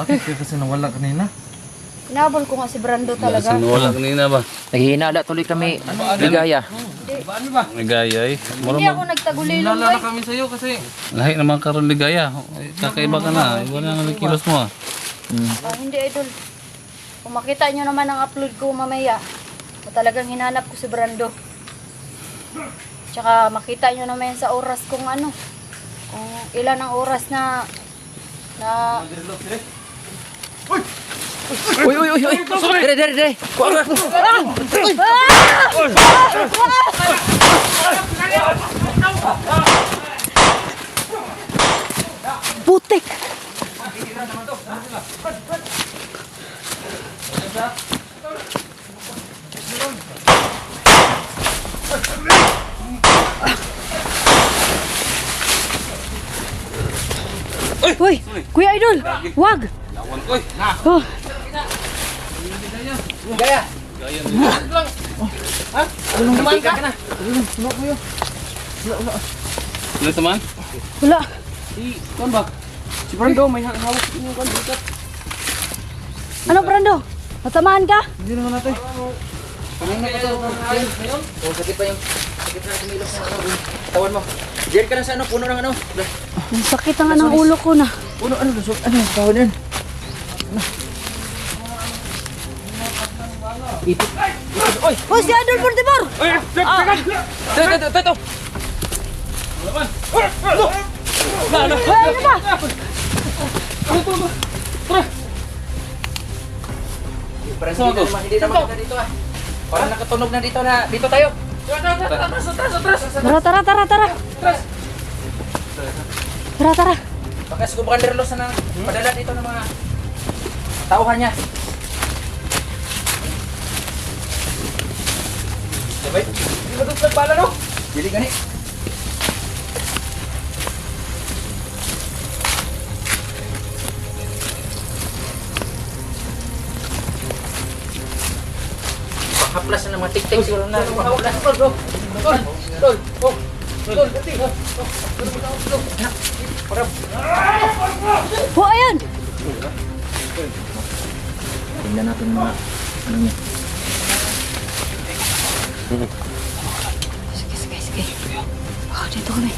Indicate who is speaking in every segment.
Speaker 1: Bakit ka kasi nawala kanina?
Speaker 2: Hinabol ko nga si Brando talaga.
Speaker 3: Lasang wala kanina ba?
Speaker 4: Naghihinala tuloy kami. Ligaya.
Speaker 3: Ligaya eh.
Speaker 2: Hindi ako nagtagulilong
Speaker 1: Nalala
Speaker 2: boy.
Speaker 1: kami sa'yo kasi
Speaker 3: Lahi naman karon ligaya. Kakaiba ka na. Wala nga kilos mo ah.
Speaker 4: Mm.
Speaker 2: Ah, hindi idol. Kung makita nyo naman ang upload ko mamaya, o talagang hinanap ko si Brando. Tsaka makita nyo naman yan sa oras kung ano. Kung ilan ang oras na na
Speaker 4: Uy, uy, uy, uy. Dire, dire, dire. Kuha ka.
Speaker 2: putik! Uy, Kuya Idol, wag! Oh,
Speaker 4: Ligaya.
Speaker 3: Ano naman?
Speaker 2: wala.
Speaker 1: Si Brando may hawak yung kan dito.
Speaker 2: Ano Brando? Natamaan ka?
Speaker 1: Hindi naman natin.
Speaker 4: Oh, sakit pa yung sakit na kumilok ng ano, tawan mo. Diyan ka na sa ano, puno ng ano.
Speaker 2: Ang sakit ang ng ulo ko na.
Speaker 4: Puno ano, lusok. Ano tawon yan? Ipit. Oy,
Speaker 2: Oh, si Idol Portimor!
Speaker 4: ito, ito, ito, ito.
Speaker 2: Ay, ano ba?
Speaker 4: Parang hindi na naman, hindi na makita dito ah. Parang nakatunog na dito na, dito tayo.
Speaker 2: Tara, tara, tara, tara. Tara, tara.
Speaker 4: Baka subukan ni Relos na padala dito ng mga tauhan niya. Sabay, hindi mo ito nagpala no? Dili gani. Pakaplas na mga tik-tik siguro na. Pakaplas. Tol, tol, tol, tol, oh, tol, dati, oh, oh, tol, tol, tol. Anak, parang
Speaker 2: Oh, ayan!
Speaker 4: Tingnan natin mga ano niya.
Speaker 2: Sige, sige, sige. Oh, dito kami.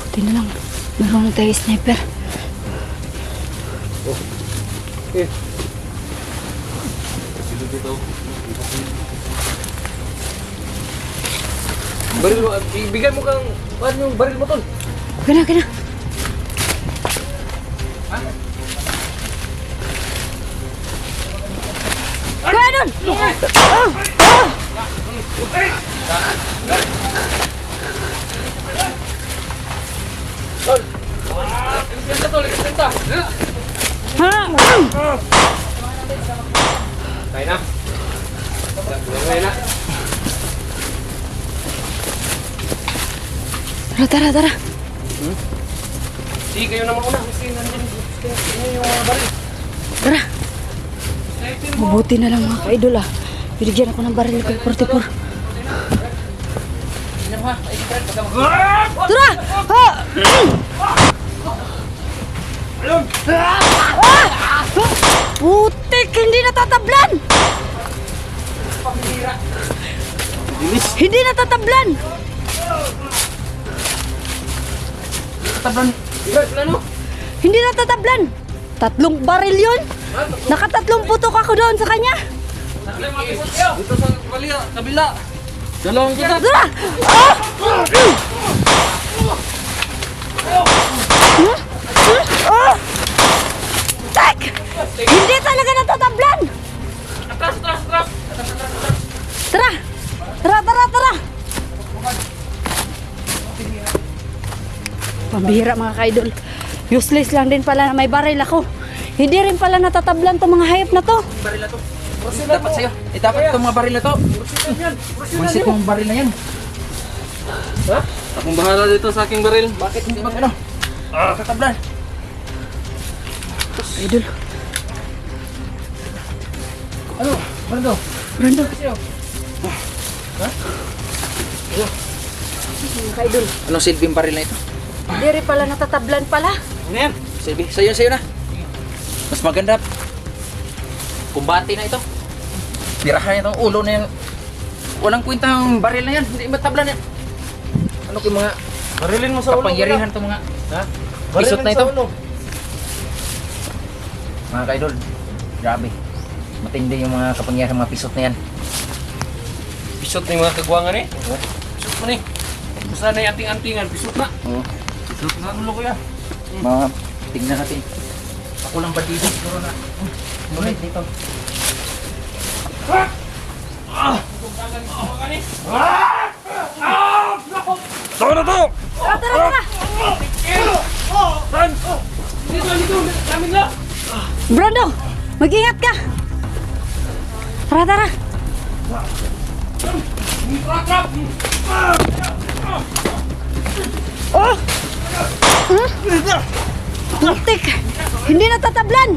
Speaker 2: Buti na lang. Meron tayo sniper.
Speaker 4: Baril mo, ibigay mo kang ano yung baril mo tol.
Speaker 2: Gana, gana. Kuya Tara, tara, tara.
Speaker 1: Sige kayo naman una. Kasi nandyan yung mga baril.
Speaker 2: Tara. Mabuti na lang mga ka-idol ah. Binigyan ako ng baril ko 44.
Speaker 4: Tingnan mo ha, ay Brad, baka mag-
Speaker 2: Tara! Ha! Ah! Putik! Hindi natatablan! Hindi natatablan!
Speaker 4: Tablan. Brad, plano.
Speaker 2: Hindi natatablan! Tatlong baril yun! Nakatatlong putok ako doon sa kanya!
Speaker 1: Dito sa kabila. Kabila. Dalawang kita.
Speaker 2: Tara! Ah! Ah! Pambihira mga kaidol. Useless lang din pala na may baril ako. Hindi rin pala natatablan to mga hayop na to.
Speaker 4: Baril na to. Dapat sa'yo. Eh, dapat itong mga baril na to. Mansit mong baril na yan.
Speaker 1: Akong bahala dito sa aking baril.
Speaker 4: Bakit hindi mag ano? Tatablan.
Speaker 2: Idol,
Speaker 4: Ano? Brando?
Speaker 2: Brando. Mga kaidol,
Speaker 4: Anong silbing baril na ito?
Speaker 2: Hindi rin pala natatablan pala.
Speaker 3: Ano yan?
Speaker 4: Silbi, sa'yo, sa'yo na. Mas maganda. Kumbati na ito. Tirahan itong ulo na yan. Walang kwentang baril na yan. Hindi matablan yan. Ano kyung mga
Speaker 3: Barilin mo sa ulo.
Speaker 4: kapangyarihan itong mga
Speaker 3: Ha?
Speaker 4: Isot na ito.
Speaker 3: Sa ulo.
Speaker 4: mga kaidol. Grabe. Matindi yung mga kapangyarihan mga pisot na yan.
Speaker 3: Pisot na yung mga kagwangan eh. Pisot mo ni. Basta na yung anting-antingan, pisot na.
Speaker 4: Oo.
Speaker 3: Pisot na ulo kuya.
Speaker 4: Mga tingnan natin. Ako lang bandido siguro na. Ngunit dito.
Speaker 3: Tama na to!
Speaker 2: Tara, tara, tara!
Speaker 3: Saan? Dito, dito. Namin na.
Speaker 2: Brando, mag-ingat ka! Tara, tara! Oh! Hmm? Hindi natatablan!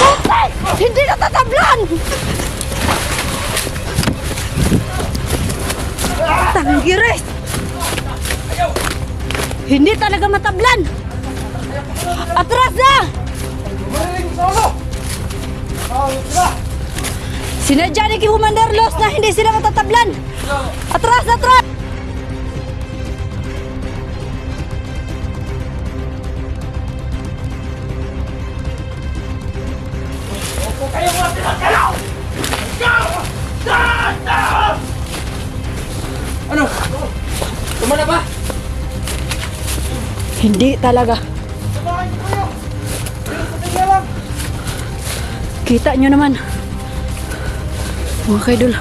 Speaker 2: Putik! Hindi natatablan! Tanggiris! Hindi talaga matablan! Sinadya ni Commander Los na hindi sila matatablan! Atras! Atras!
Speaker 4: Ano? Tumala ba?
Speaker 2: Hindi talaga. Kita nyo naman. Mga kaidol.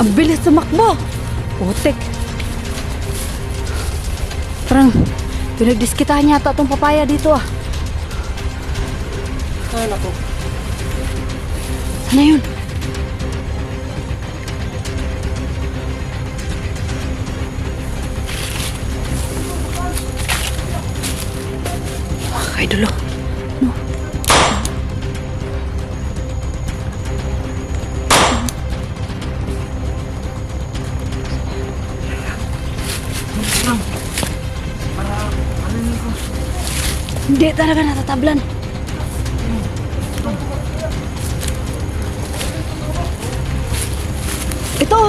Speaker 2: Ang bilis tumakbo. Putik. Parang pinagdiskitahan yata itong papaya dito ah.
Speaker 3: Ay, naku.
Speaker 2: Ano yun? Mga kaidol oh. Hindi talaga natatablan. Ito!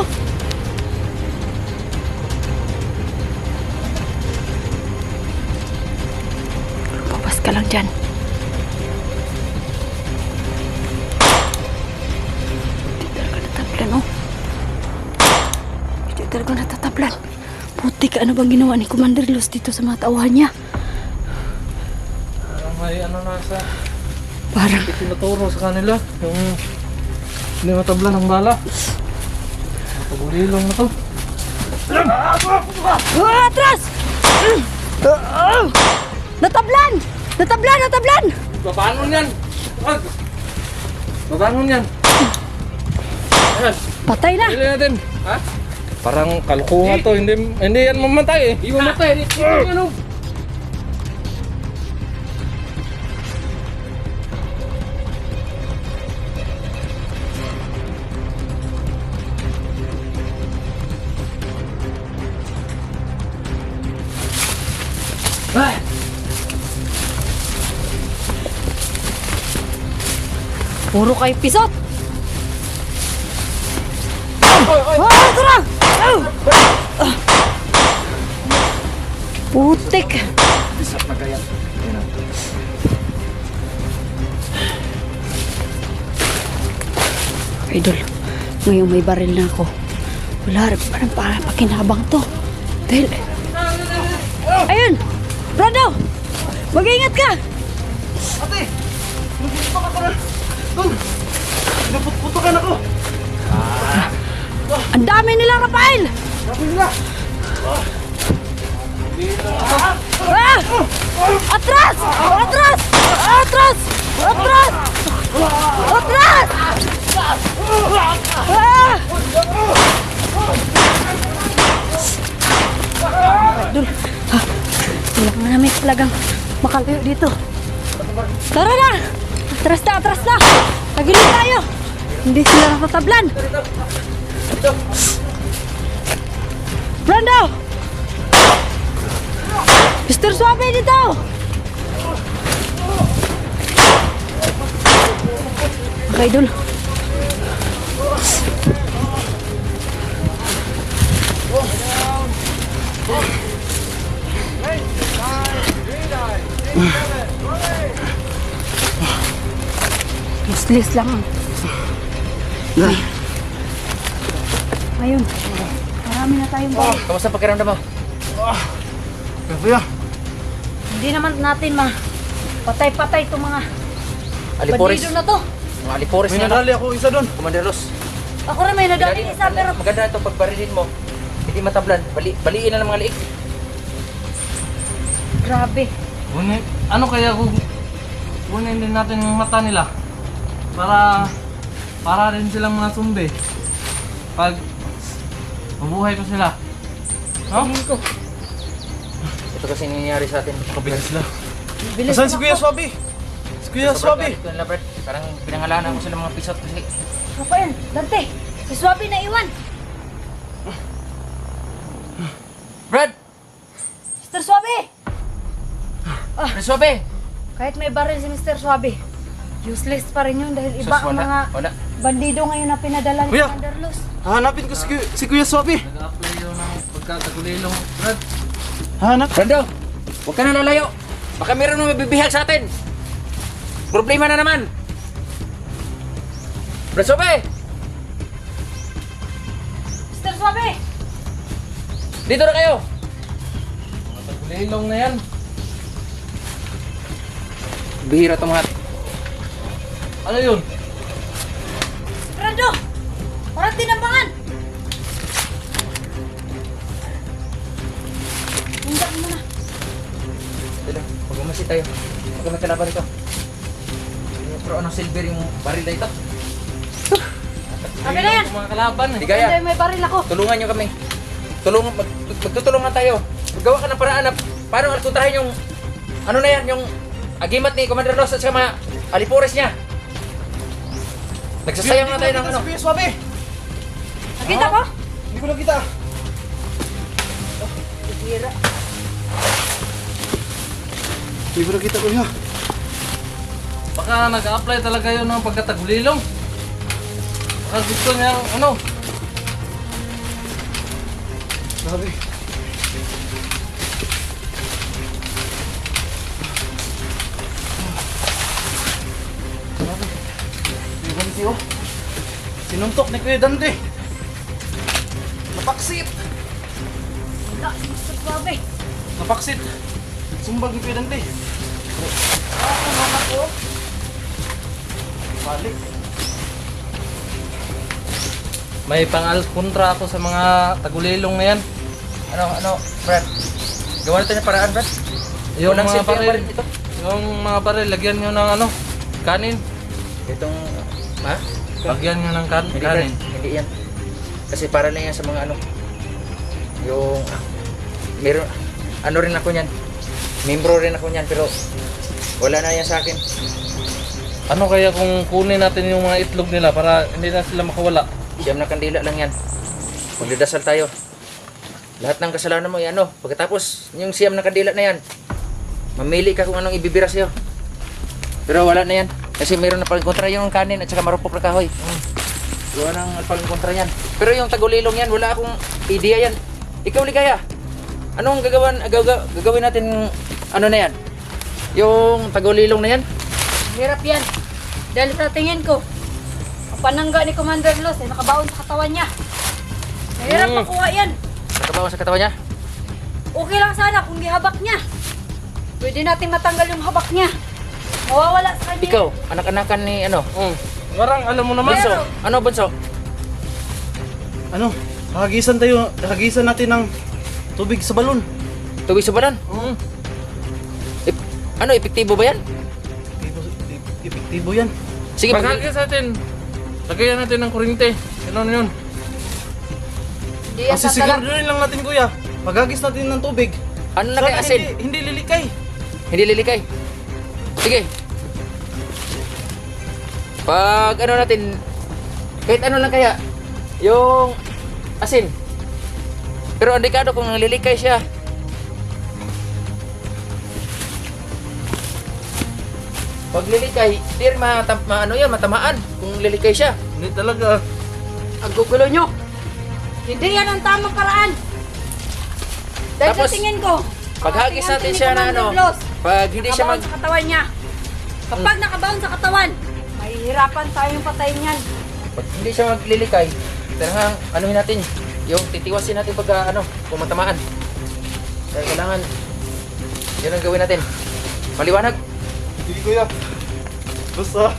Speaker 2: Lumabas ka lang dyan. Hindi talaga natatablan, oh. Hindi talaga natatablan. Putik, ano bang ginawa ni Commander Los dito sa mga tauhan niya?
Speaker 3: May ano na sa
Speaker 2: Parang,
Speaker 3: tinuturo sa kanila. Yung hindi matablan ng bala. Pagulilong na to.
Speaker 2: ah, atras! Natablan! Natablan! Natablan!
Speaker 3: Babangon yan! Wag! Babangon yan! Ayan,
Speaker 2: Patay na!
Speaker 3: pili natin. Ha? Parang kalkuha to, hindi hindi yan mamatay eh. Hindi mamatay, hindi ano.
Speaker 2: Puro kay pisot! Ah, tara! Ah! Putik!
Speaker 4: Bisap na kaya.
Speaker 2: Idol, ngayong may baril na ako. Wala, parang para pakinabang to. Dahil... Ayun! Brando! Mag-ingat ka!
Speaker 3: Ate! Naputputok ako na! Tol! Naputputokan ako!
Speaker 2: Ang dami nilang Rafael!
Speaker 3: Sabi nila!
Speaker 2: Ah! Atras! Atras! Atras! Atras! Atras! Ah! talagang makalayo dito. Tara na! Atras na, atras na! Tagilid tayo! Hindi sila natatablan. Brando! Mr. Suave dito! Okay, idol. Useless lang. Ay. Ayun. Marami na tayong balik.
Speaker 4: Kamusta ang pakiramdam mo?
Speaker 5: Kuya,
Speaker 2: Hindi naman natin ma patay-patay itong mga
Speaker 4: Alipores.
Speaker 2: bandido na to.
Speaker 4: Mga alipores
Speaker 5: may
Speaker 4: na.
Speaker 5: nadali ako isa doon.
Speaker 4: Commander Los.
Speaker 2: Ako rin may nadali isa pero
Speaker 4: Maganda ito pagbarilin mo. Hindi matablan. Bali, baliin na ng mga liik.
Speaker 2: grabe.
Speaker 3: Kunin, ano kaya kung kunin din natin yung mata nila para para rin silang mga sumbi. Pag mabuhay ko sila. No?
Speaker 2: Ko.
Speaker 4: Ito kasi nangyayari sa atin.
Speaker 5: Kabihan sila.
Speaker 2: Bilis
Speaker 5: Saan si
Speaker 2: na
Speaker 5: Kuya. Swabi? Si Kuya Swabi.
Speaker 4: ko nila, Brad. Parang pinangalanan ko sila mga pisot kasi.
Speaker 2: Rafael, Dante, si Swabi na iwan.
Speaker 4: Brad!
Speaker 2: Mr. Swabi!
Speaker 4: Brad Sobe!
Speaker 2: Kahit may baril si Mr. Swabi, useless pa rin yun dahil iba
Speaker 4: Sus,
Speaker 2: ang
Speaker 4: wala,
Speaker 2: mga
Speaker 4: wala.
Speaker 2: bandido ngayon na pinadala ni
Speaker 5: Kuya!
Speaker 2: Commander Luz.
Speaker 5: Hanapin ko si Kuya, si Kuya Swabi.
Speaker 3: Nag-apply yun ng pagkatagulilong. Brad,
Speaker 5: Hanap.
Speaker 4: Brando! Huwag ka na lalayo! Baka meron na mabibihag sa atin! Problema na naman! Brad Sobe!
Speaker 2: Mr. Swabi!
Speaker 4: Dito na kayo!
Speaker 3: mga tagulilong na yan.
Speaker 4: Bihira itong mga...
Speaker 3: Ano yun?
Speaker 2: Brando! Parang tinambangan! Hinggaan mo na.
Speaker 4: Dito, magmamasid tayo. Huwag kami kalaban ito. Pero anong silver yung baril na ito?
Speaker 2: Sabi na yan!
Speaker 3: Mga kalaban eh.
Speaker 4: Di kaya.
Speaker 2: Hindi, may baril ako.
Speaker 4: Tulungan nyo kami. Tulungan, mag, magtutulungan tayo. Maggawa ka ng paraan na paano alkuntrahin yung ano na yan, yung agimat ni Commander Ross at saka mga alipores niya. Nagsasayang na tayo ng ano.
Speaker 5: Kuya Swabi.
Speaker 2: Nakita ko?
Speaker 5: Hindi ko nakita.
Speaker 2: Hira.
Speaker 5: Hindi ko nakita Kuya.
Speaker 3: Baka nag-apply talaga yun ng pagkatagulilong. Baka gusto niya, ano,
Speaker 5: Grabe. Dante oh. Sinuntok ni Kuya Dante. Napaksit.
Speaker 2: Wala, si Mr. Swabi.
Speaker 5: Napaksit. Sumbag ni Kuya Dante.
Speaker 2: Ako, mama ko.
Speaker 5: Balik.
Speaker 3: may pang-kontra ako sa mga tagulilong na yan.
Speaker 4: Ano, ano, Brad? Gawa natin ng paraan, Brad.
Speaker 3: Yung
Speaker 4: Walang
Speaker 3: mga baril, yung mga baril, lagyan nyo ng ano, kanin.
Speaker 4: Itong, ha?
Speaker 3: Lagyan nyo ng kan
Speaker 4: Hindi,
Speaker 3: kanin.
Speaker 4: Hindi yan. Kasi para lang yan sa mga ano. Yung, ah, meron, ano rin ako niyan. Membro rin ako niyan, pero wala na yan sa akin.
Speaker 3: Ano kaya kung kunin natin yung mga itlog nila para hindi na sila makawala?
Speaker 4: Siyam na kandila lang yan. Magdadasal tayo. Lahat ng kasalanan mo, yan ano. Pagkatapos, yung siyam na kandila na yan, mamili ka kung anong ibibira sa'yo. Pero wala na yan. Kasi meron na paling kontra yung kanin at saka marupok na kahoy. Gawa ng paling kontra yan. Pero yung tagulilong yan, wala akong idea yan. Ikaw, Ligaya. Anong gagawin, gagaw, gagawin natin, ano na yan? Yung tagulilong na yan?
Speaker 2: Hirap yan. Dahil sa tingin ko, ang panangga ni Commander Luz ay nakabaon sa katawan niya. Mahirap
Speaker 3: Mm.
Speaker 2: makuha yan.
Speaker 4: Nakabawa sa katawan niya?
Speaker 2: Okay lang sana kung dihabak niya. Pwede natin matanggal yung habak niya. Mawawala sa kanya.
Speaker 4: Ikaw, anak-anakan ni ano?
Speaker 3: Mm. Warang, alam mo naman.
Speaker 4: Bunso. Ano, Bunso?
Speaker 5: Ano? Hagisan tayo. Hagisan natin ng tubig sa balon.
Speaker 4: Tubig sa balan?
Speaker 3: Mm.
Speaker 4: Ep- ano, epektibo ba yan?
Speaker 5: Epektibo, epektibo yan.
Speaker 4: Sige,
Speaker 3: Paghagis natin. Lagyan natin ng kuryente. Ano yun?
Speaker 2: Hindi yan
Speaker 5: Kasi
Speaker 2: tatala-
Speaker 5: siguro lang natin kuya. Paghagis natin ng tubig.
Speaker 4: ano na
Speaker 5: Sana
Speaker 4: kay asin?
Speaker 5: Hindi, hindi lilikay.
Speaker 4: Hindi lilikay. Sige. Pag ano natin, kahit ano lang kaya, yung asin. Pero ang delikado kung lilikay siya. Pag lilikay, di rin matam, ma, ano yan, matamaan kung lilikay siya.
Speaker 3: Hindi talaga.
Speaker 2: Ang gugulo nyo. Hindi yan ang tamang paraan. Dahil
Speaker 4: Tapos,
Speaker 2: sa tingin ko,
Speaker 4: Paghagis natin siya na ano, pag hindi siya mag...
Speaker 2: sa katawan niya. Kapag nakabaon sa katawan, mahihirapan tayong patayin yan.
Speaker 4: Pag hindi siya maglilikay, talagang anuhin natin, yung titiwasin natin pag ah, ano, kung matamaan. Kaya kailangan, yun ang gawin natin. Maliwanag.
Speaker 5: Hindi kuya. Basta.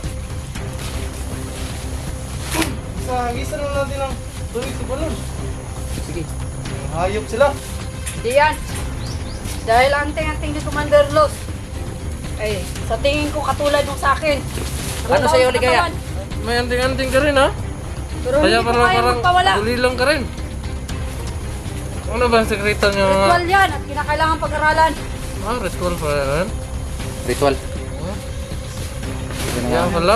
Speaker 5: Basta hagisan lang natin ng tubig sa balon.
Speaker 4: Sige.
Speaker 5: Hayop sila.
Speaker 2: Hindi yan. Dahil anting-anting ni Commander Los. Eh, sa tingin ko katulad nung sa akin.
Speaker 4: Ano sa'yo,
Speaker 2: sa
Speaker 4: Ligaya?
Speaker 3: May anting-anting ka rin ha?
Speaker 2: Pero
Speaker 3: Kaya
Speaker 2: hindi ko
Speaker 3: parang
Speaker 2: kaya
Speaker 3: parang
Speaker 2: magpawala.
Speaker 3: lang ka rin. Ano ba ang sekreto niyo?
Speaker 2: Ritual yan at kinakailangan pag-aralan.
Speaker 3: Ah, ritual pa yan.
Speaker 4: Ritual. Yan ang,
Speaker 3: pala.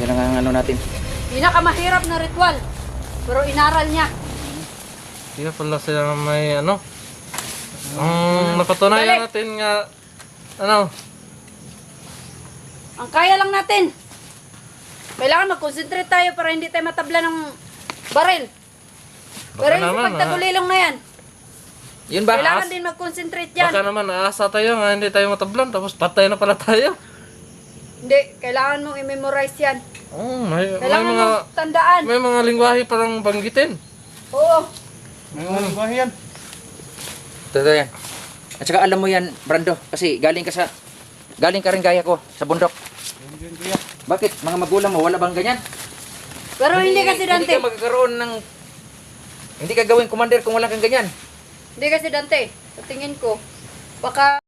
Speaker 4: yan ang ano natin.
Speaker 2: Pinakamahirap na ritual. Pero inaral niya.
Speaker 3: Kaya pala sila may ano. Ang napatunayan natin nga, ano,
Speaker 2: Ang kaya lang natin. Kailangan mag-concentrate tayo para hindi tayo matabla ng baril.
Speaker 3: Baka
Speaker 2: Pero yung
Speaker 3: naman,
Speaker 2: sa pagtagulilong na yan,
Speaker 4: Yun ba?
Speaker 2: kailangan din mag-concentrate yan.
Speaker 3: baka naman aasa tayo nga hindi tayo matablan tapos patay na pala tayo.
Speaker 2: Hindi, kailangan mong i-memorize yan.
Speaker 3: Oh, may, may
Speaker 2: Kailangan
Speaker 3: mga
Speaker 2: mong tandaan.
Speaker 3: may mga lingwahe parang banggitin.
Speaker 2: Oo.
Speaker 5: May mga lingwahe yan.
Speaker 4: Totoo yan. At saka alam mo yan, Brando, kasi galing ka sa, galing ka rin gaya ko, sa bundok.
Speaker 5: Yun kuya.
Speaker 4: Bakit? Mga magulang mo, wala bang ganyan?
Speaker 2: Pero hindi kasi
Speaker 4: Hindi
Speaker 2: Dante.
Speaker 4: ka magkakaroon ng, hindi ka gawing commander kung wala kang ganyan.
Speaker 2: Hindi kasi Dante. Sa tingin ko, baka